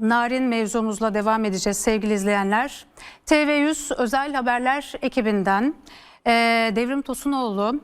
Narin mevzumuzla devam edeceğiz sevgili izleyenler. TV100 Özel Haberler ekibinden e, Devrim Tosunoğlu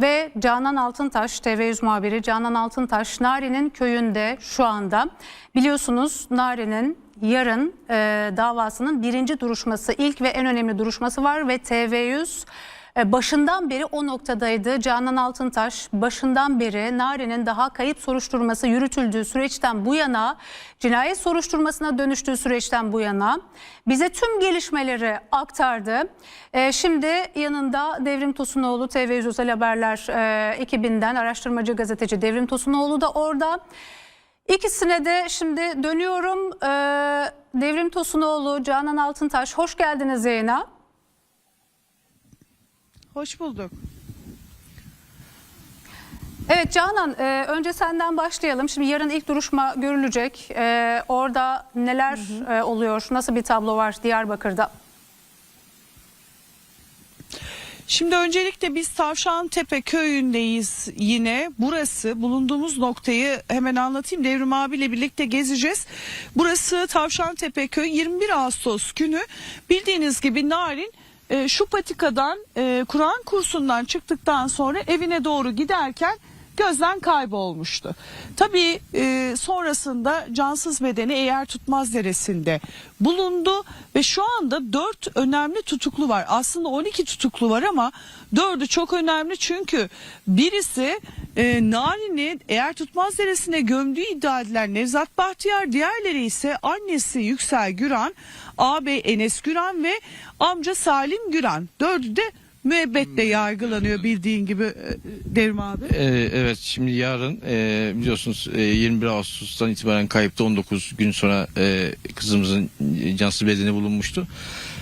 ve Canan Altıntaş, TV100 muhabiri Canan Altıntaş, Nari'nin köyünde şu anda. Biliyorsunuz Nari'nin yarın e, davasının birinci duruşması, ilk ve en önemli duruşması var ve TV100 e, başından beri o noktadaydı. Canan Altıntaş başından beri Nari'nin daha kayıp soruşturması yürütüldüğü süreçten bu yana, cinayet soruşturmasına dönüştüğü süreçten bu yana bize tüm gelişmeleri aktardı. E, Şimdi yanında Devrim Tosunoğlu TV100 Özel Haberler e, ekibinden araştırmacı gazeteci Devrim Tosunoğlu da orada. İkisine de şimdi dönüyorum. E, Devrim Tosunoğlu, Canan Altıntaş hoş geldiniz yayına. Hoş bulduk. Evet Canan, e, önce senden başlayalım. Şimdi yarın ilk duruşma görülecek. E, orada neler e, oluyor? Nasıl bir tablo var Diyarbakır'da? Şimdi öncelikle biz Tavşantepe köyündeyiz yine. Burası bulunduğumuz noktayı hemen anlatayım. Devrim abiyle birlikte gezeceğiz. Burası Tavşantepe köy 21 Ağustos günü bildiğiniz gibi Narin e, şu patikadan e, Kur'an kursundan çıktıktan sonra evine doğru giderken gözden kaybolmuştu. Tabii e, sonrasında cansız bedeni eğer tutmaz deresinde bulundu ve şu anda 4 önemli tutuklu var. Aslında 12 tutuklu var ama 4'ü çok önemli çünkü birisi e, Narin'i eğer tutmaz deresine gömdüğü iddia edilen Nevzat Bahtiyar diğerleri ise annesi Yüksel Güran, ağabey Enes Güran ve amca Salim Güran. Dördü de müebbetle yargılanıyor bildiğin gibi e, Devrim abi. Ee, evet şimdi yarın e, biliyorsunuz e, 21 Ağustos'tan itibaren kayıpta 19 gün sonra e, kızımızın cansız bedeni bulunmuştu.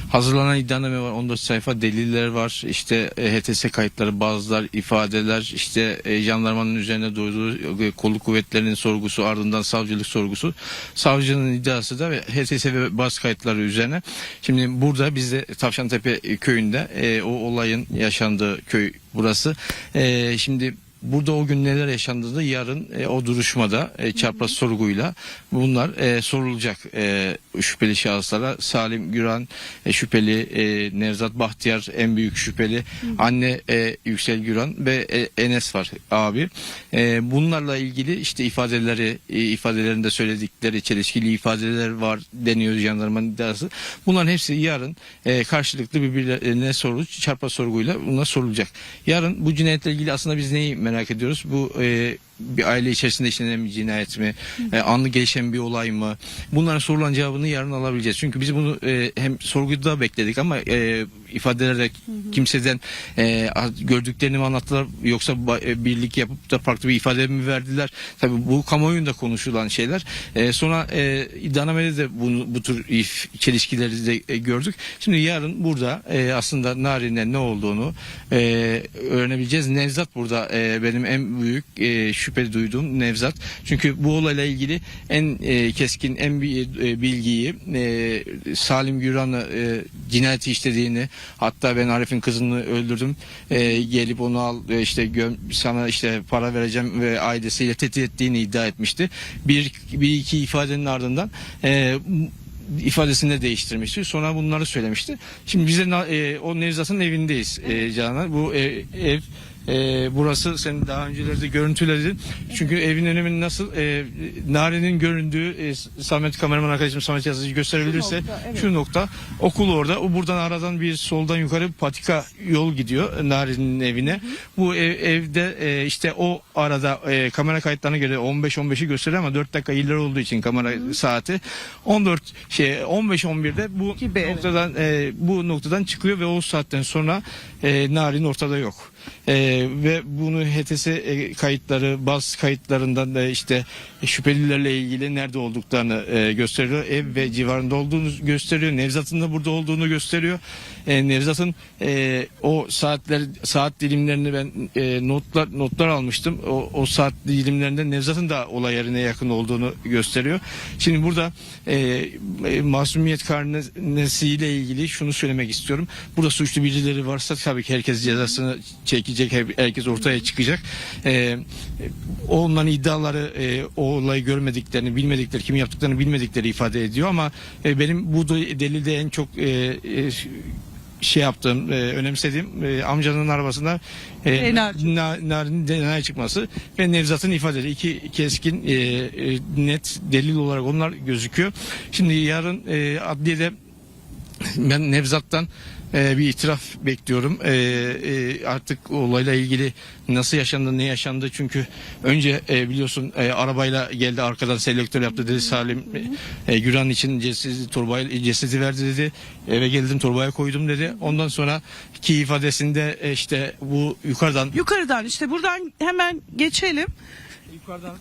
Hazırlanan iddianame var 14 sayfa deliller var. İşte e, HTS kayıtları bazılar ifadeler işte e, jandarmanın üzerine duyduğu e, kolluk kuvvetlerinin sorgusu ardından savcılık sorgusu. Savcının iddiası da ve HTS ve bazı kayıtları üzerine. Şimdi burada biz de Tavşantepe köyünde o olayın yaşandığı köy burası. Şimdi Burada o gün neler yaşandı da yarın e, o duruşmada e, çarpaz sorguyla bunlar e, sorulacak e, şüpheli şahıslara. Salim Güran e, şüpheli, e, Nevzat Bahtiyar en büyük şüpheli, anne e, Yüksel Güran ve e, Enes var abi. E, bunlarla ilgili işte ifadeleri, e, ifadelerinde söyledikleri çelişkili ifadeler var deniyor jandarmanın iddiası. Bunların hepsi yarın e, karşılıklı birbirlerine soru, çarpaz sorguyla bunlar sorulacak. Yarın bu cinayetle ilgili aslında biz neyi merak ediyoruz? Bu e, bir aile içerisinde işlenen bir cinayet mi? E, anlı gelişen bir olay mı? Bunların sorulan cevabını yarın alabileceğiz. Çünkü biz bunu e, hem sorguda bekledik ama e, ifadelerde kimseden e, gördüklerini mi anlattılar yoksa e, birlik yapıp da farklı bir ifade mi verdiler? Tabii bu kamuoyunda konuşulan şeyler. E, sonra e, iddianamede de bunu, bu tür çelişkileri de e, gördük. Şimdi yarın burada e, aslında Narin'e ne olduğunu e, öğrenebileceğiz. Nevzat burada e, benim en büyük e, şüphe duyduğum Nevzat. Çünkü bu olayla ilgili en e, keskin en e, bilgiyi e, Salim Güran'ı e, cinayeti işlediğini hatta ben Arif'in kızını öldürdüm e, gelip onu al e, işte göm, sana işte para vereceğim ve ailesiyle tehdit ettiğini iddia etmişti. Bir, bir iki ifadenin ardından e, ifadesini de değiştirmişti. Sonra bunları söylemişti. Şimdi bize na- e, o Nevzat'ın evindeyiz e, Canan. Bu e, ev e, burası senin daha öncelerde görüntüledin. Çünkü evin önümün nasıl e, Nari'nin göründüğü e, Samet kameraman arkadaşım Samet Yazıcı gösterebilirse Şu nokta, evet. şu nokta okul orada. O buradan aradan bir soldan yukarı patika yol gidiyor Nari'nin evine. Bu ev, evde e, işte o arada e, kamera kayıtlarına göre 15-15'i gösteriyor ama 4 dakika ileri olduğu için kamera saati 14 şey 15-11'de bu Gibi, evet. noktadan e, bu noktadan çıkıyor ve o saatten sonra e, Narin ortada yok. E, ve bunu HTS e, kayıtları, baz kayıtlarından da işte şüphelilerle ilgili nerede olduklarını e, gösteriyor. Ev ve civarında olduğunu gösteriyor. Nevzat'ın da burada olduğunu gösteriyor. E, Nevzat'ın e, o saatler saat dilimlerini ben e, notlar notlar almıştım. O, o saat dilimlerinde Nevzat'ın da olay yerine yakın olduğunu gösteriyor. Şimdi burada e, e, masumiyet karnesiyle ilgili şunu söylemek istiyorum. Burada suçlu birileri varsa tabii ki herkes cezasını çekecek, hep- herkes ortaya çıkacak. E, onların iddiaları e, o olayı görmediklerini, bilmedikleri, kim yaptıklarını bilmedikleri ifade ediyor ama e, benim bu delilde en çok e, e, şey yaptığım, e, önemsediğim e, amcanın arabasında e, narin DNA çıkması ve Nevzat'ın ifadeleri iki keskin e, e, net delil olarak onlar gözüküyor. Şimdi yarın e, adliyede ben Nevzat'tan e, bir itiraf bekliyorum. E, e, artık olayla ilgili nasıl yaşandı, ne yaşandı? Çünkü önce e, biliyorsun e, arabayla geldi arkadan selektör yaptı dedi Salim e, Güran için cesedi, torbaya, cesedi verdi dedi. Eve geldim torbaya koydum dedi. Ondan sonra ki ifadesinde e, işte bu yukarıdan Yukarıdan işte buradan hemen geçelim.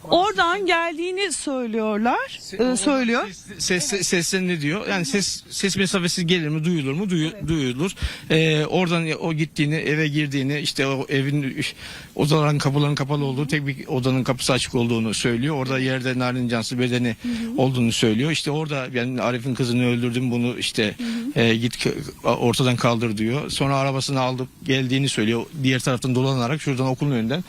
Oradan geldiğini söylüyorlar. e, söylüyor. Ses, ses, seslerini diyor. Yani ses ses mesafesi gelir mi duyulur mu Duyu- duyulur. Ee, oradan o gittiğini eve girdiğini işte o evin odaların kapıların kapalı olduğu tek bir odanın kapısı açık olduğunu söylüyor. Orada yerde Narin Cansı bedeni olduğunu söylüyor. İşte orada ben Arif'in kızını öldürdüm bunu işte e, git ortadan kaldır diyor. Sonra arabasını alıp geldiğini söylüyor. Diğer taraftan dolanarak şuradan okulun önünden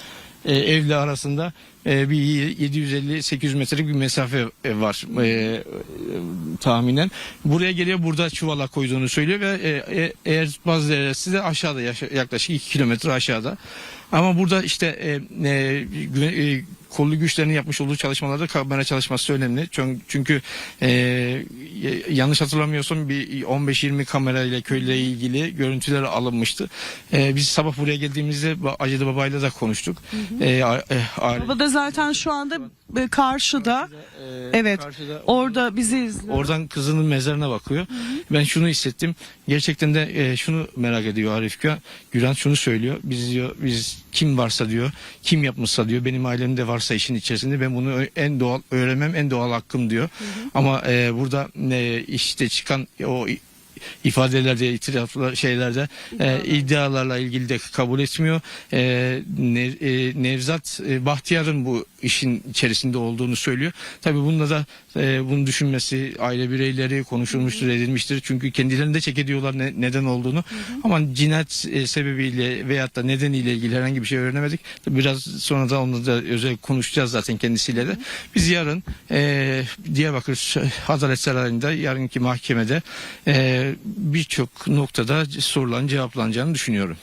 e, evle arasında e, bir 750-800 metrelik bir mesafe e, var e, e, tahminen. Buraya geliyor burada çuvala koyduğunu söylüyor ve e, e, eğer bazı deresi de aşağıda yaklaşık 2 kilometre aşağıda. Ama burada işte e, e, güve- e, kollu güçlerin yapmış olduğu çalışmalarda kamera çalışması önemli. Çünkü, çünkü e, yanlış hatırlamıyorsam bir 15-20 kamera ile köyle ilgili görüntüler alınmıştı. E, biz sabah buraya geldiğimizde Acılı Baba'yla da konuştuk. E, a- e, a- Baba da zaten şu anda karşıda. e, Evet. karşıda- Orada bizi izliyor. Oradan kızının mezarına bakıyor. Ben şunu hissettim. Gerçekten de e, şunu merak ediyor Arif. Güran şunu söylüyor. Biz diyor biz kim varsa diyor, kim yapmışsa diyor, benim ailemde varsa işin içerisinde ben bunu en doğal öğrenmem en doğal hakkım diyor. Ama e, burada e, işte çıkan o ifadelerde, itiraflar şeylerde e, iddialarla ilgili de kabul etmiyor. E, Ne- e, Nevzat e, Bahtiyar'ın bu işin içerisinde olduğunu söylüyor. Tabii bununla da e, bunu düşünmesi aile bireyleri konuşulmuştur, edilmiştir. Çünkü kendilerinde çek ediyorlar ne- neden olduğunu. Ama cinayet e, sebebiyle veyahut da nedeniyle ilgili herhangi bir şey öğrenemedik. Biraz sonra da onu da özel konuşacağız zaten kendisiyle de. Biz yarın e, Diyarbakır Adalet Sarayı'nda yarınki mahkemede e, birçok noktada sorulan cevaplanacağını düşünüyorum.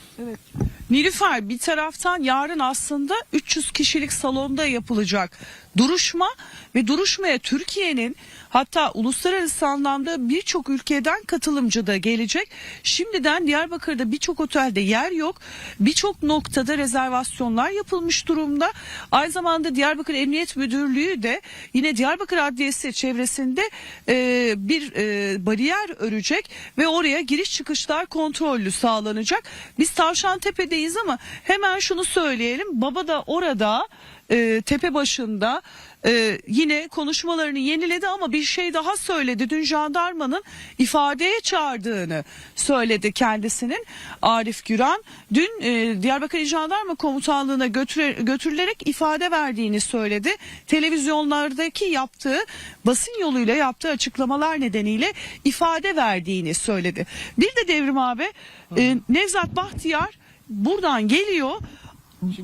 Nilüfer bir taraftan yarın aslında 300 kişilik salonda yapılacak duruşma ve duruşmaya Türkiye'nin hatta uluslararası anlamda birçok ülkeden katılımcı da gelecek. Şimdiden Diyarbakır'da birçok otelde yer yok. Birçok noktada rezervasyonlar yapılmış durumda. Aynı zamanda Diyarbakır Emniyet Müdürlüğü de yine Diyarbakır Adliyesi çevresinde e, bir e, bariyer örecek ve oraya giriş çıkışlar kontrollü sağlanacak. Biz Tavşantepe'deyiz ama hemen şunu söyleyelim. Baba da orada e, tepe başında e, yine konuşmalarını yeniledi ama bir şey daha söyledi. Dün jandarmanın ifadeye çağırdığını söyledi kendisinin Arif Güran. Dün e, Diyarbakır İl Jandarma Komutanlığı'na götüre- götürülerek ifade verdiğini söyledi. Televizyonlardaki yaptığı basın yoluyla yaptığı açıklamalar nedeniyle ifade verdiğini söyledi. Bir de Devrim abi e, Nevzat Bahtiyar buradan geliyor.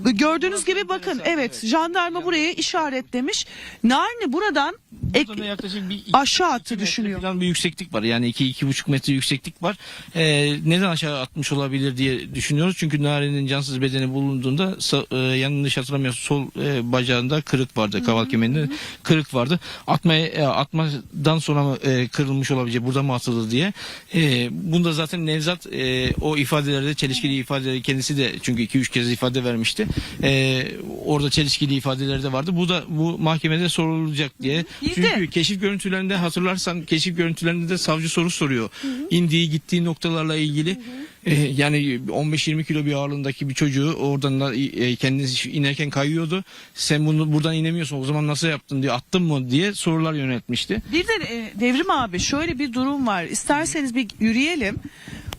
Gördüğünüz gibi bakın evet jandarma buraya işaretlemiş. Narni buradan ek, yaklaşık bir iki- aşağı attı düşünüyor. falan bir yükseklik var. Yani iki iki buçuk metre yükseklik var. Ee, neden aşağı atmış olabilir diye düşünüyoruz. Çünkü Nari'nin cansız bedeni bulunduğunda sa- e, yanlış hatırlamıyorsam sol e, bacağında kırık vardı. Kaval kemiğinde kırık vardı. Atmaya e, atmadan sonra mı e, kırılmış olabilecek? Burada mı atıldı diye. E, bunda zaten Nevzat e, o ifadelerde çelişkili ifadeleri kendisi de çünkü iki üç kez ifade vermişti. E, orada çelişkili ifadeler de vardı. Bu da bu mahkemede sorulacak diye. De- Çünkü keşif görüntülerinde hatırlarsan keşif görüntülerinde de savcı soru soruyor. İndiği gittiği noktalarla ilgili e, yani 15-20 kilo bir ağırlığındaki bir çocuğu oradan da e, kendisi inerken kayıyordu. Sen bunu buradan inemiyorsun o zaman nasıl yaptın diye attın mı diye sorular yöneltmişti. Bir de e, Devrim abi şöyle bir durum var. İsterseniz bir yürüyelim.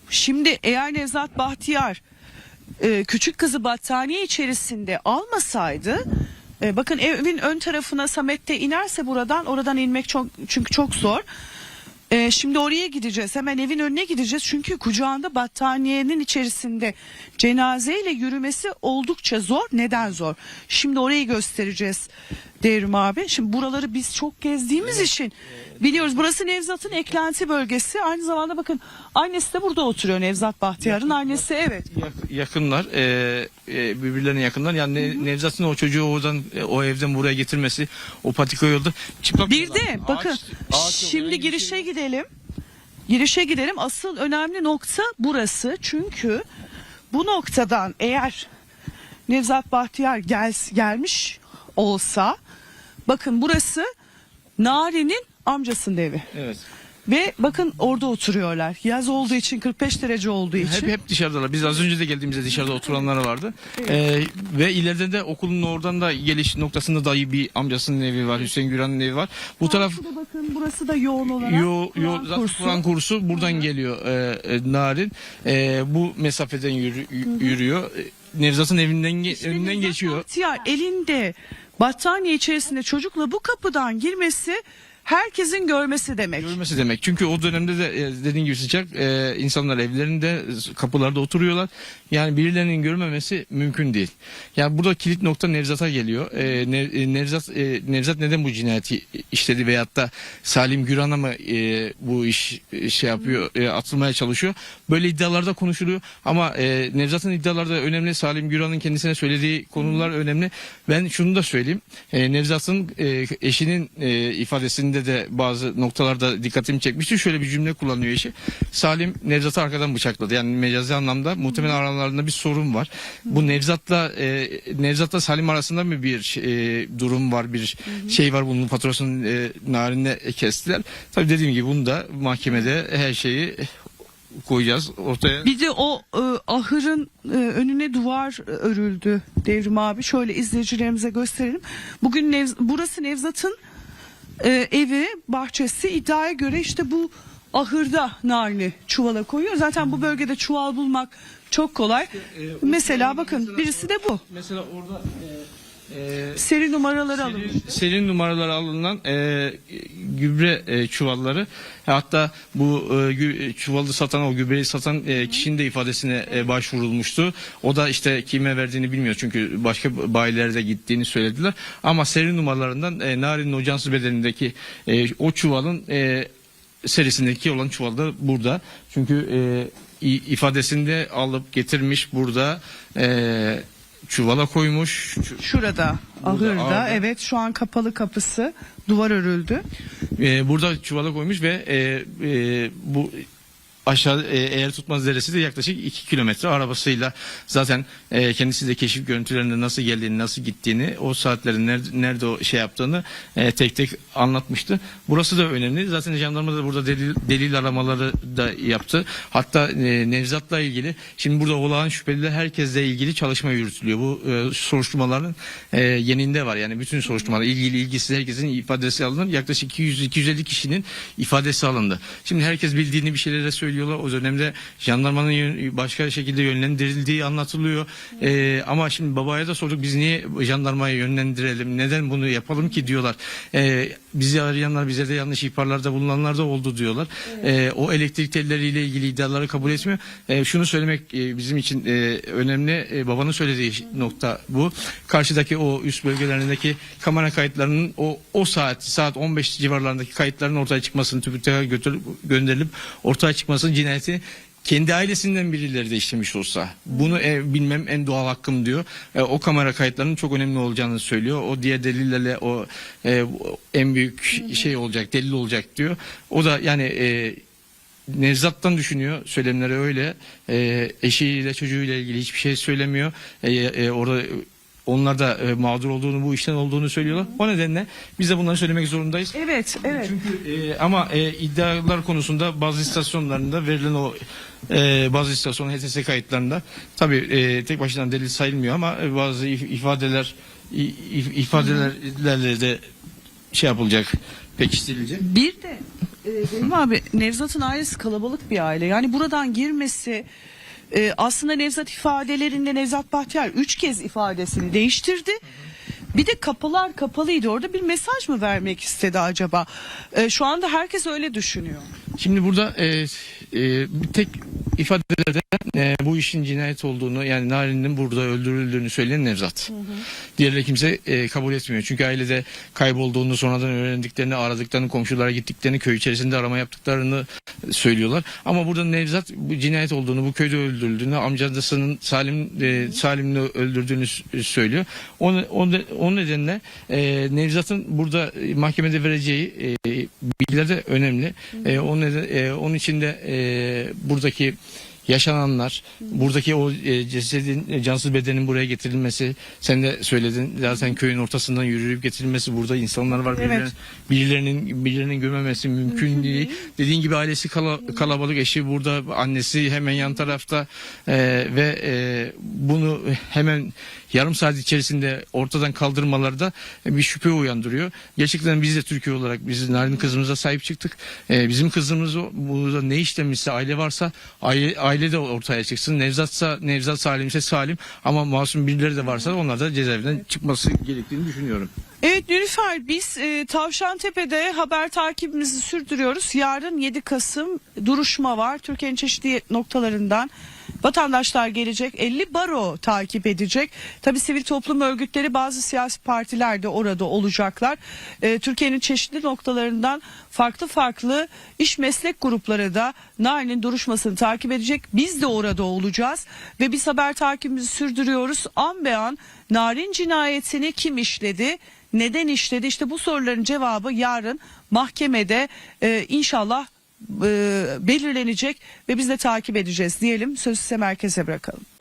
Şimdi eğer Nevzat Bahtiyar e, küçük kızı battaniye içerisinde almasaydı e, bakın evin ön tarafına Samet'te inerse buradan oradan inmek çok çünkü çok zor. Ee, şimdi oraya gideceğiz. Hemen evin önüne gideceğiz. Çünkü kucağında battaniyenin içerisinde cenazeyle yürümesi oldukça zor. Neden zor? Şimdi orayı göstereceğiz Devrim abi. Şimdi buraları biz çok gezdiğimiz için biliyoruz. Burası Nevzat'ın eklenti bölgesi. Aynı zamanda bakın annesi de burada oturuyor Nevzat Bahtiyar'ın annesi evet. Yak- yakınlar e, e, birbirlerine yakınlar yani Ne- Nevzat'ın o çocuğu oradan e, o evden buraya getirmesi o patika yolda çıplak Bir de bakın Ağaç- ağaç şimdi girişe şey yok. Gidelim. Girişe gidelim. Asıl önemli nokta burası. Çünkü bu noktadan eğer Nevzat Bahtiyar gel, gelmiş olsa bakın burası Nari'nin amcasının evi. Evet. Ve bakın orada oturuyorlar. Yaz olduğu için 45 derece olduğu için. Hep hep dışarıdalar. Biz az önce de geldiğimizde dışarıda oturanlar vardı. Ee, ve ileride de okulun oradan da geliş noktasında dayı bir amcasının evi var. Hüseyin Güran'ın evi var. Bu taraf bakın burası da yoğun olarak. yo yo Kur'an zaten kursu. Kur'an kursu buradan geliyor e, e, Narin. E, bu mesafeden yürü- yürüyor. E, Nevzat'ın evinden ge- önünden geçiyor. Bahtiyar elinde battaniye içerisinde çocukla bu kapıdan girmesi herkesin görmesi demek. Görmesi demek. Çünkü o dönemde de e, dediğin gibi sıcak e, insanlar evlerinde kapılarda oturuyorlar. Yani birilerinin görmemesi mümkün değil. Yani burada kilit nokta Nevzat'a geliyor. E, e, Nevzat e, Nevzat neden bu cinayeti işledi veyahut da Salim Güran'a mı e, bu iş e, şey yapıyor e, atılmaya çalışıyor. Böyle iddialarda konuşuluyor ama e, Nevzat'ın iddialarda önemli. Salim Güran'ın kendisine söylediği konular önemli. Ben şunu da söyleyeyim. E, Nevzat'ın e, eşinin e, ifadesinde de bazı noktalarda dikkatimi çekmişti. Şöyle bir cümle kullanıyor eşi. Salim Nevzat'ı arkadan bıçakladı. Yani mecazi anlamda muhtemelen aralarında bir sorun var. Bu Nevzat'la e, Nevzat'la Salim arasında mı bir e, durum var, bir şey var bunun faturasını e, narine kestiler. Tabii dediğim gibi bunu da mahkemede her şeyi koyacağız ortaya. Bir de o e, ahırın e, önüne duvar örüldü Devrim abi. Şöyle izleyicilerimize gösterelim. Bugün Nevz- burası Nevzat'ın e, evi, bahçesi. İddiaya göre işte bu ahırda narini çuvala koyuyor. Zaten bu bölgede çuval bulmak çok kolay. Mesela bakın birisi de bu. Mesela orada e, Seri numaraları alın. Serin numaraları alınan e, gübre e, çuvalları hatta bu e, gü- çuvalı satan o gübreyi satan e, kişinin de ifadesine e, başvurulmuştu. O da işte kime verdiğini bilmiyor çünkü başka bayilerde gittiğini söylediler. Ama seri numaralarından e, Nari'nin o cansız bedenindeki e, o çuvalın e, serisindeki olan çuval da burada. Çünkü e, ifadesinde alıp getirmiş burada e, çuvala koymuş. Şurada ahırda ahırda. evet şu an kapalı kapısı duvar örüldü. Ee, burada çuvala koymuş ve e, e, bu aşağı e, eğer tutmaz deresi de yaklaşık 2 kilometre arabasıyla zaten e, kendisi de keşif görüntülerinde nasıl geldiğini nasıl gittiğini o saatlerin nerede, nerede o şey yaptığını e, tek tek anlatmıştı. Burası da önemli. Zaten jandarma da burada delil, delil aramaları da yaptı. Hatta e, Nevzat'la ilgili şimdi burada olağan şüpheliler herkesle ilgili çalışma yürütülüyor. Bu e, soruşturmaların e, yeninde var. Yani bütün soruşturmalar ilgili ilgisiz herkesin ifadesi alınır. Yaklaşık 200-250 kişinin ifadesi alındı. Şimdi herkes bildiğini bir şeylere söylüyorlar. O dönemde jandarmanın yön- başka şekilde yönlendirildiği anlatılıyor. E, ama şimdi babaya da sorduk biz niye jandarmaya yönlendirelim? Neden bunu yapalım ki diyorlar. E, bizi arayanlar bize de yanlış ihbarlarda bulunanlar da oldu diyorlar. E, o elektrik telleriyle ilgili iddiaları kabul etmiyor. E, şunu söylemek e, bizim için e, önemli. E, babanın söylediği nokta bu. Karşıdaki o üst bölgelerindeki kamera kayıtlarının o o saat saat 15 civarlarındaki kayıtların ortaya çıkmasını TÜBİTAK'a götürüp gönderilip ortaya çıkmasını cinayeti kendi ailesinden birileri de işlemiş olsa bunu e, bilmem en doğal hakkım diyor. E, o kamera kayıtlarının çok önemli olacağını söylüyor. O diğer delillerle o e, en büyük şey olacak, delil olacak diyor. O da yani e, Nevzat'tan düşünüyor. Söylemleri öyle. E, eşiyle çocuğuyla ilgili hiçbir şey söylemiyor. E, e, orada onlar da e, mağdur olduğunu, bu işten olduğunu söylüyorlar. O nedenle biz de bunları söylemek zorundayız. Evet evet. Çünkü e, ama e, iddialar konusunda bazı istasyonlarında verilen o e, bazı istasyon HTS kayıtlarında tabi e, tek başına delil sayılmıyor ama e, bazı if- ifadeler i- if- ifadelerle de şey yapılacak pekiştirilecek. Bir de e, Benim abi Nevzat'ın ailesi kalabalık bir aile. Yani buradan girmesi e, aslında Nevzat ifadelerinde Nevzat Bahtiyar üç kez ifadesini değiştirdi. Bir de kapılar kapalıydı. Orada bir mesaj mı vermek istedi acaba? E, şu anda herkes öyle düşünüyor. Şimdi burada e, e, tek ifadelerde e, bu işin cinayet olduğunu yani Narin'in burada öldürüldüğünü söyleyen Nevzat. Diğerleri kimse e, kabul etmiyor. Çünkü ailede kaybolduğunu sonradan öğrendiklerini, aradıklarını, komşulara gittiklerini, köy içerisinde arama yaptıklarını söylüyorlar. Ama burada Nevzat bu cinayet olduğunu, bu köyde öldürüldüğünü, amcasının Salim e, Salim'le öldürdüğünü s- söylüyor. O, ne- o, ne- o nedenle e, Nevzat'ın burada e, mahkemede vereceği e, bilgiler de önemli. E, o neden, e, onun için de e, buradaki yaşananlar, buradaki o e, cesedin, e, cansız bedenin buraya getirilmesi, sen de söyledin zaten köyün ortasından yürüyüp getirilmesi, burada insanlar var, Evet. birilerinin, birilerinin, birilerinin görmemesi mümkün değil. Dediğin gibi ailesi kala- kalabalık, eşi burada, annesi hemen yan tarafta e, ve e, bunu hemen yarım saat içerisinde ortadan kaldırmaları da bir şüphe uyandırıyor. Gerçekten biz de Türkiye olarak biz Narin kızımıza sahip çıktık. E, bizim kızımız burada ne işlemişse aile varsa aile, aile de ortaya çıksın. Nevzatsa Nevzat Salimse Salim ama masum birileri de varsa onlar da cezaevinden çıkması gerektiğini düşünüyorum. Evet Nilüfer biz e, Tavşantepe'de haber takibimizi sürdürüyoruz. Yarın 7 Kasım duruşma var. Türkiye'nin çeşitli noktalarından vatandaşlar gelecek. 50 baro takip edecek. Tabi sivil toplum örgütleri bazı siyasi partiler de orada olacaklar. E, Türkiye'nin çeşitli noktalarından farklı farklı iş meslek grupları da Narin'in duruşmasını takip edecek. Biz de orada olacağız ve biz haber takibimizi sürdürüyoruz. An be an Narin cinayetini kim işledi? Neden işledi? İşte bu soruların cevabı yarın mahkemede e, inşallah belirlenecek ve biz de takip edeceğiz diyelim. Sözü size merkeze bırakalım.